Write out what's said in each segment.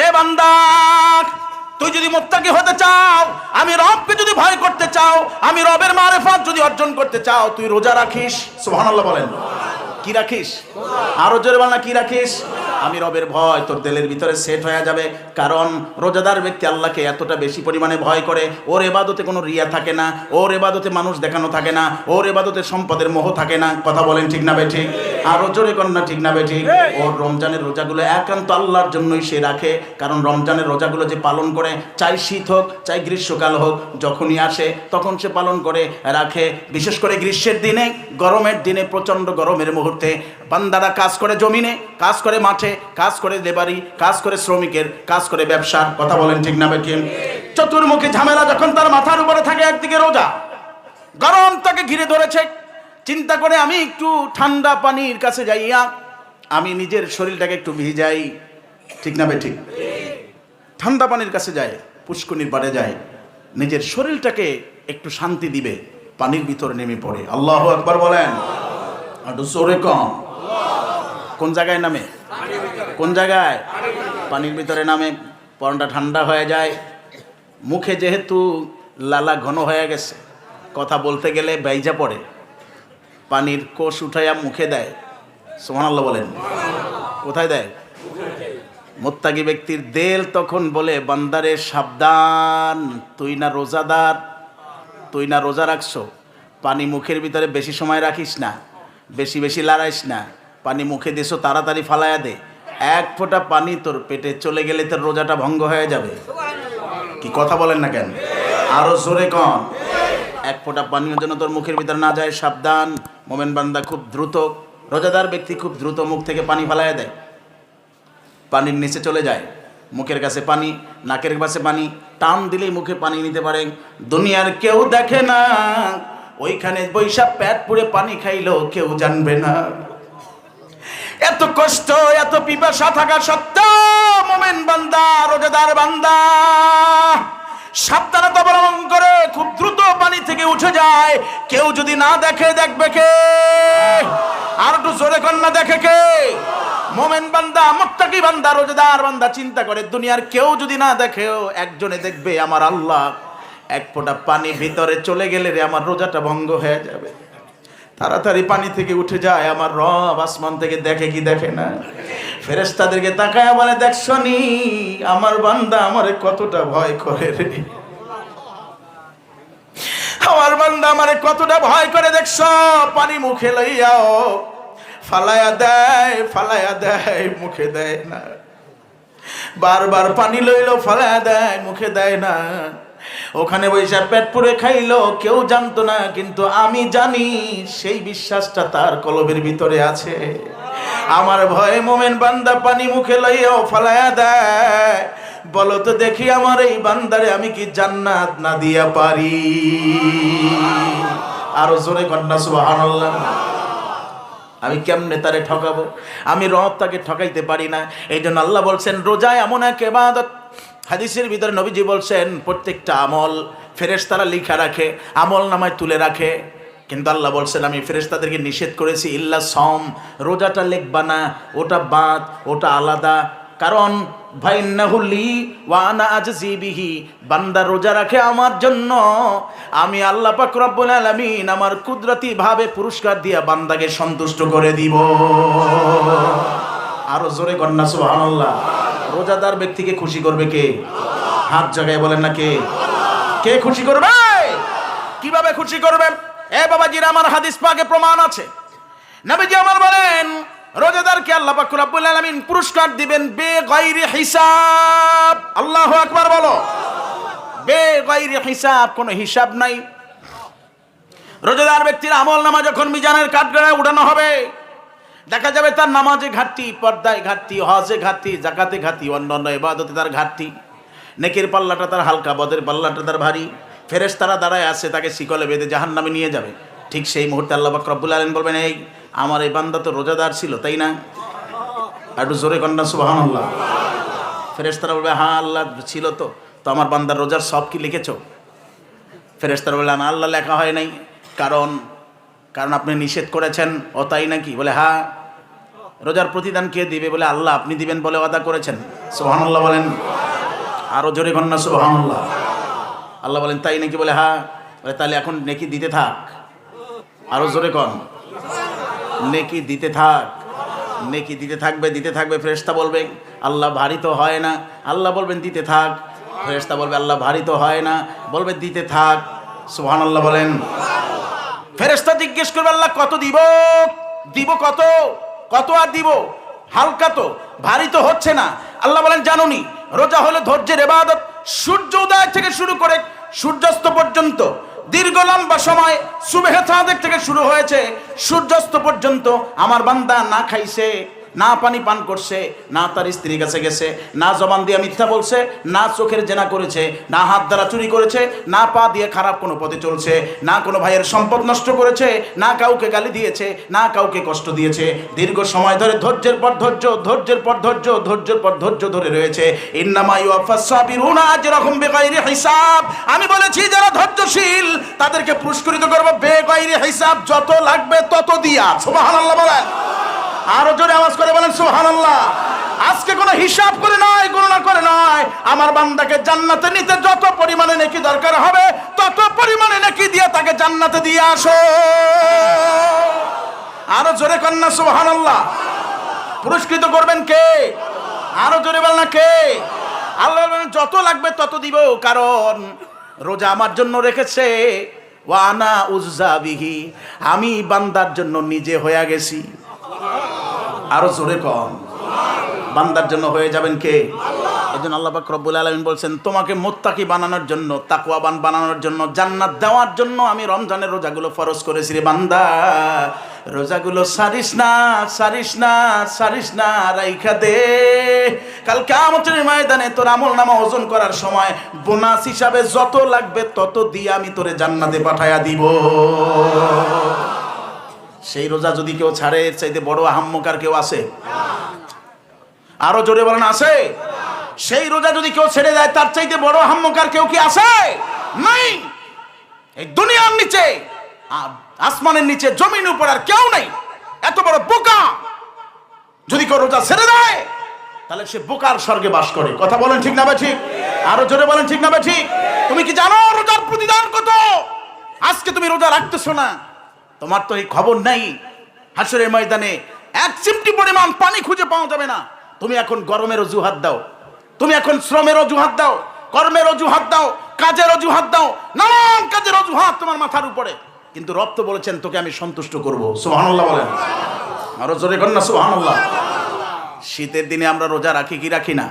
রে বান্দা, তুই যদি মোত্তাকি হতে চাও, আমি রবকে যদি ভয় করতে চাও, আমি রবের মারেফত যদি অর্জন করতে চাও, তুই রোজা রাখিস? সুবহানাল্লাহ বলেন। কি রাখিস? আরও জোরে বল না, কি রাখিস? আমি রবের ভয়, তোর দিলের ভিতরে সেট হয়ে যাবে, কারণ রোজাদার ব্যক্তি আল্লাহকে এতটা বেশি পরিমাণে ভয় করে, ওর এবাদতে কোনো রিয়া থাকে না, ওর এবাদতে মানুষ দেখানো থাকে না, ওর এবাদতে সম্পদের মোহ থাকে না। কথা বলেন ঠিক না বে ঠিক? আরও জোরে না ঠিক না বে ঠিক? ওর রমজানের রোজাগুলো একান্ত আল্লাহর জন্যই সে রাখে। কারণ রমজানের রোজাগুলো যে পালন করে চাই শীত হোক চাই গ্রীষ্মকাল হোক যখনই আসে তখন সে পালন করে রাখে। বিশেষ করে গ্রীষ্মের দিনে গরমের দিনে প্রচণ্ড গরমের মুহূর্তে। বান্দারা কাজ করে জমিনে কাজ করে মাঠে কাজ করে লেবারি কাজ করে শ্রমিকের কাজ করে ব্যবসার। কথা বলেন ঠিক না বেঠিক চতুর্মুখী ঝামেলা যখন তার মাথার উপরে থাকে একদিকে রোজা গরম তাকে ঘিরে ধরেছে। চিন্তা করে আমি একটু ঠান্ডা পানির কাছে যাইয়া আমি নিজের শরীরটাকে একটু ভিজাই। ঠিক না বেঠিক ঠান্ডা পানির কাছে যায় পুষ্কনির পাড়ে যায়, নিজের শরীরটাকে একটু শান্তি দিবে, পানির ভিতরে নেমে পড়ে। আল্লাহ একবার বলেন। জোরে কম কোন জায়গায় নামে? কোন জায়গায়? পানির ভিতরে নামে। পরনটা ঠান্ডা হয়ে যায়। মুখে যেহেতু লালা ঘন হয়ে গেছে, কথা বলতে গেলে বাইজা পড়ে। পানির কোষ উঠাইয়া মুখে দেয়। সোহান আল্লাহ বলেন। কোথায় দেয়? মোত্তাকি ব্যক্তির দেল তখন বলে বান্দারে সাবধান তুই না রোজাদার তুই না রোজা রাখছো। পানি মুখের ভিতরে বেশি সময় রাখিস না বেশি বেশি লড়াইস না। পানি মুখে দিছো তাড়াতাড়ি ফালাইয়া দে। এক ফোঁটা পানি তোর পেটে চলে গেলে তোর রোজাটা ভঙ্গ হয়ে যাবে। কি কথা বলেন না কেন? আরও জোরে কন। এক ফোঁটা পানীয় যেন তোর মুখের ভিতরে না যায়, সাবধান। মোমেন বান্দা খুব দ্রুত, রোজাদার ব্যক্তি খুব দ্রুত মুখ থেকে পানি ফালাইয়া দেয়। পানির নিচে চলে যায়। মুখের কাছে পানি, নাকের কাছে পানি, টান দিলেই মুখে পানি নিতে পারে। দুনিয়ার কেউ দেখে না, ওইখানে বৈশাখ প্যাট পুড়ে পানি খাইলেও কেউ জানবে না। এত কষ্ট, এত পিপাসা থাকা সত্ত্বেও মোমেন বান্দা, রোজাদার বান্দা সাবধানতা অবলম্বন করে খুব দ্রুত পানি থেকে উঠে যায়। কেউ যদি না দেখে, দেখবে কে? আর একটু জোরে কন্যা দেখে কে? মোমেন বান্দা, মোত্তাকি বান্দা, রোজাদার বান্দা, চিন্তা করে, দুনিয়ার কেউ যদি না দেখেও একজনে দেখবে আমার আল্লাহ। এক ফোঁটা পানি ভিতরে চলে গেলে রে, আমার রোজাটা ভঙ্গ হয়ে যাবে। তাড়াতাড়ি পানি থেকে উঠে যায় আমার রব আসমান থেকে দেখে কি দেখে না? ফেরেস্তাদেরকে তাকায় বলে দেখছনি আমার বান্দা আমারে কতটা ভয় করে রে। আমার বান্দা আমারে কতটা ভয় করে দেখছ পানি মুখে লইয়াও ফালায়া দেয় ফালায়া দেয়, মুখে দেয় না। বারবার পানি লইলো, ফালায়া দেয়, মুখে দেয় না। ওখানে বৈশা পেট পুরে খাইলো, কেউ জানতো না, কিন্তু আমি জানি সেই বিশ্বাসটা তার কলবের ভিতরে আছে। আমার ভয়ে মোমেন বান্দা পানি মুখে লইয়াও ফালায়া দেয়, বলো তো দেখি আমার এই বান্দারে আমি কি জান্নাত না দিয়া পারি? আরও জোরে কন্যা সুবহানাল্লাহ। আমি কেমনে তারে ঠকাবো? আমি রব তাকে ঠকাইতে পারি না। এই জন্য আল্লাহ বলছেন, রোজায় এমন এক এবাদত হাদিসের ভিতরে নবীজি বলছেন, প্রত্যেকটা আমল ফেরেশতারা লিখা রাখে, আমল নামায় তুলে রাখে। কিন্তু আল্লাহ বলছেন, আমি ফেরেশতাদেরকে নিষেধ করেছি, ইল্লা সম রোজাটা লিখবা না, ওটা বাদ, ওটা আলাদা। কারণ ভাই ভাইন্নাহুলি ওয়ানা আজজিবিহি বান্দা রোজা রাখে আমার জন্য। আমি আল্লাহ পাক রব্বুল আলামিন আমার কুদরতি ভাবে পুরস্কার দিয়া বান্দাকে সন্তুষ্ট করে দিব। আরও জোরে কন্যা, সুবহানাল্লাহ। রোজাদার ব্যক্তিকে খুশি করবে কে? হাত জায়গায় বলেন না কে? কে খুশি করবে? কীভাবে খুশি করবে এ বাবাজির, আমার হাদিস পাকে প্রমাণ আছে। নবীজি আমার বলেন, রোজাদারকে আল্লাহ পাক রব্বুল আলামিন পুরস্কার দিবেন বে গায়রি হিসাব। আল্লাহু আকবার বলো। বে গায়রি হিসাব, কোনো হিসাব নাই। রোজাদার ব্যক্তির আমল নামা যখন মিজানের কাঠগড়ায় উঠানো হবে দেখা যাবে তার নামাজে ঘাটতি, পর্দায় ঘাটতি, হজে ঘাটতি, জাকাতে ঘাটতি, অন্যান্য এবাদতে তার ঘাটতি। নেকের পাল্লাটা তার হালকা, বদের পাল্লাটা তার ভারী। ফেরেস তারা দাঁড়ায় আসে তাকে শিকলে বেঁধে জাহান নামে নিয়ে যাবে। ঠিক সেই মুহূর্তে আল্লাহ বাক রব্বুল আলম বলবেন, এই, আমার এই বান্দা তো রোজাদার ছিল, তাই না? একটু জোরে কন্যা সুবাহান আল্লাহ ফেরেস তারা বলবে হ্যাঁ আল্লাহ ছিল তো তো আমার বান্দার রোজার সব কি লিখেছো? ফেরেস্তারা বললেন আল্লাহ লেখা হয় নাই, কারণ কারণ আপনি নিষেধ করেছেন, ও তাই নাকি? বলে হ্যাঁ রোজার প্রতিদান কে দিবে? বলে, আল্লাহ, আপনি দিবেন বলে ওয়াদা করেছেন। সোহানুল্লাহ বলেন। আরও জোরে কন্যা সোহানুল্লাহ আল্লাহ বলেন, তাই নাকি? বলে হ্যাঁ। বলে, তাহলে এখন নেকি দিতে থাক। আরও জোরে কন। নেকি দিতে থাক। নেকি দিতে থাকবে দিতে থাকবে, ফেরেশতা বলবে, আল্লাহ ভারী তো হয় না। আল্লাহ বলবেন, দিতে থাক। ফেরেশতা বলবে, আল্লাহ ভারী তো হয় না। বলবে, দিতে থাক। সোহান আল্লাহ বলেন। ফেরেশতা জিজ্ঞেস করবে, আল্লাহ, কত দিব? দিব কত? কত আর দিব? হালকা তো, ভারী তো হচ্ছে না। আল্লাহ বলেন, জানুনি, রোজা হলো ধৈর্যের এবাদত সূর্য উদয় থেকে শুরু করে সূর্যাস্ত পর্যন্ত, দীর্ঘ লম্বা সময় সুবেহ থেকে শুরু হয়েছে, সূর্যাস্ত পর্যন্ত আমার বান্দা না খাইছে। না পানি পান করছে, না তার স্ত্রীর কাছে গেছে, না জবান দিয়ে মিথ্যা বলছে, না চোখের জেনা করেছে, না হাত দ্বারা চুরি করেছে, না পা দিয়ে খারাপ কোনো পথে চলছে, না কোনো ভাইয়ের সম্পদ নষ্ট করেছে, না কাউকে গালি দিয়েছে, না কাউকে কষ্ট দিয়েছে। দীর্ঘ সময় ধরে ধৈর্যের পর ধৈর্য, ধৈর্যের পর ধৈর্য, ধৈর্যের পর ধৈর্য ধরে রয়েছে। হিসাব। আমি বলেছি, যারা ধৈর্যশীল, তাদেরকে পুরস্কৃত করব বেগাইরি হিসাব। যত লাগবে তত দিয়া। সুবহানাল্লাহ বলেন। আরও জোরে আওয়াজ করে বলেন, সুবহানাল্লাহ। আজকে কোনো হিসাব করে নয় গণনা করে নয় আমার বান্দাকে জান্নাতে নিতে যত পরিমাণে নেকি দরকার হবে, তত পরিমাণে নাকি দিয়ে তাকে জান্নাতে দিয়ে আসো। আরও জোরে কন্যা সুবহানাল্লাহ। পুরস্কৃত করবেন কে? আরও জোরে বল না কে? আল্লাহ যত লাগবে তত দিব, কারণ রোজা আমার জন্য রেখেছে। ওয়ানা উজ্জাবিহি আমি বান্দার জন্য নিজে হয়ে গেছি। আরও জোরে কম বান্দার জন্য হয়ে যাবেন কে? এই আল্লাহ পাক রব্বুল আলামিন বলছেন, তোমাকে মোত্তাকি বানানোর জন্য, তাকওয়াবান বানানোর জন্য, জান্নাত দেওয়ার জন্য আমি রমজানের রোজাগুলো ফরজ করেছি রে বান্দা। রোজাগুলো সারিস না সারিস না সারিস না, রাইখা দে। কাল কিয়ামতের ময়দানে তোর আমল নামা ওজন করার সময় বোনাস হিসাবে যত লাগবে তত দিয়ে আমি তোরে জান্নাতে পাঠায়া দিব। সেই রোজা যদি কেউ ছাড়ে, এর চাইতে বড় আহাম্মকার কেউ আছে? আরও জোরে বলেন, আছে? সেই রোজা যদি কেউ ছেড়ে দেয়, তার চাইতে বড় আহাম্মকার কেউ কি আছে? নাই! এই দুনিয়ার নিচে আসমানের নিচে জমিন উপর আর কেউ নেই। এত বড় বোকা! যদি কেউ রোজা ছেড়ে দেয়, তাহলে সে বোকার স্বর্গে বাস করে। কথা বলেন ঠিক না বা ঠিক? আরও জোরে বলেন ঠিক না বা ঠিক? তুমি কি জানো রোজার প্রতিদান কত? আজকে তুমি রোজা রাখতেছো না। তোমার তো এই খবর নাই। হাসরের ময়দানে এক চিমটি পরিমাণ পানি খুঁজে পাওয়া যাবে না। তুমি এখন গরমের অজুহাত দাও। তুমি এখন শ্রমের অজুহাত দাও। কর্মের অজুহাত দাও। কাজের অজুহাত দাও। নানান কাজের অজুহাত তোমার মাথার উপরে। কিন্তু রব তো বলেছেন, তোকে আমি সন্তুষ্ট করব। সুবহানাল্লাহ বলেন। আরও জোরে করেন না, সুবহানাল্লাহ। শীতের দিনে আমরা রোজা রাখি কি রাখি না?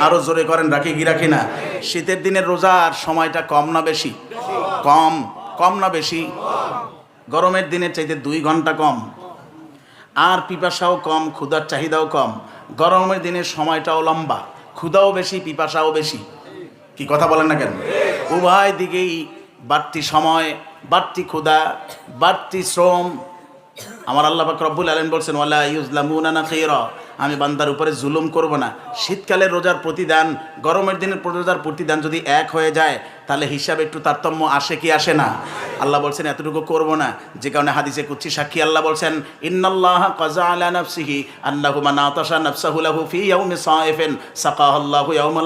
আরও জোরে করেন, রাখি কি রাখি না? শীতের দিনের রোজার সময়টা কম না বেশি? কম কম না বেশি? গরমের দিনের চাইতে দুই ঘণ্টা কম। আর পিপাসাও কম, ক্ষুধার চাহিদাও কম। গরমের দিনের সময়টাও লম্বা, ক্ষুধাও বেশি, পিপাসাও বেশি। কি কথা বলেন না কেন? উভয় দিকেই বাড়তি সময়, বাড়তি ক্ষুধা, বাড়তি শ্রম। আমার আল্লাহ রব্বুল আলম বলছেন, ওয়ালা ইউজলামুনা না খেয়রা আমি বান্দার উপরে জুলুম করব না। শীতকালের রোজার প্রতিদান, গরমের দিনের রোজার প্রতিদান যদি এক হয়ে যায়, তাহলে হিসাবে একটু তারতম্য আসে কি আসে না? আল্লাহ বলছেন, এতটুকু করব না। যে কারণে হাদিসে কুচ্ছি সাক্ষী আল্লাহ বলছেন, ইন্নাল্লাহ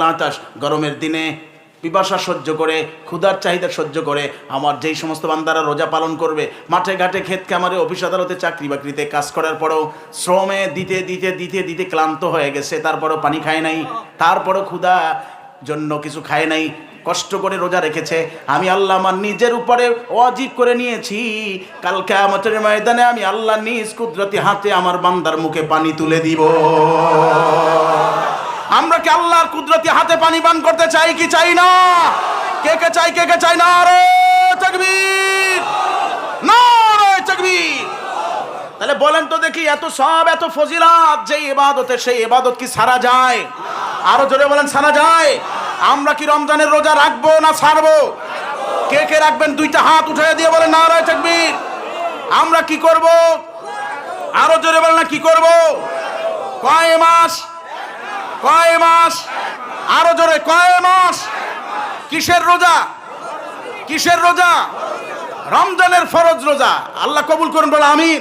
আতাশ। গরমের দিনে পিপাসা সহ্য করে, ক্ষুধার চাহিদা সহ্য করে, আমার যেই সমস্ত বান্দারা রোজা পালন করবে, মাঠে ঘাটে ক্ষেত কামারে অফিস আদালতে চাকরি বাকরিতে কাজ করার পরেও শ্রমে দিতে দিতে দিতে দিতে ক্লান্ত হয়ে গেছে, তারপরেও পানি খায় নাই, তারপরও ক্ষুধা জন্য কিছু খায় নাই, কষ্ট করে রোজা রেখেছে, আমি আল্লাহ আমার নিজের উপরে অজীব করে নিয়েছি কালকে আমাদের ময়দানে আমি আল্লাহ নিজ কুদরতি হাতে আমার বান্দার মুখে পানি তুলে দিব। আমরা কি আল্লাহর কুদরতি হাতে পানি পান করতে চাই কি চাই না? কে কে চাই, কে কে চাই না? রে তাকবীর। না রে তাকবীর। তাহলে বলেন তো দেখি, এত সব, এত ফজিলাত, যে ইবাদতে সেই ইবাদত কি সারা যায়? আরও জোরে বলেন, সারা যায়? আমরা কি রমজানের রোজা রাখব না ছাড়বো? কে কে রাখবেন? দুইটা হাত উঠে দিয়ে বলেন, না রে তাকবীর। আমরা কি করব? আরও জোরে বলেন, না, কি করব? কয় মাস? কয় মাস? আরও জোরে, কয় মাস? কিসের রোজা? কিসের রোজা? রমজানের ফরজ রোজা। আল্লাহ কবুল করুন, বলে আমিন।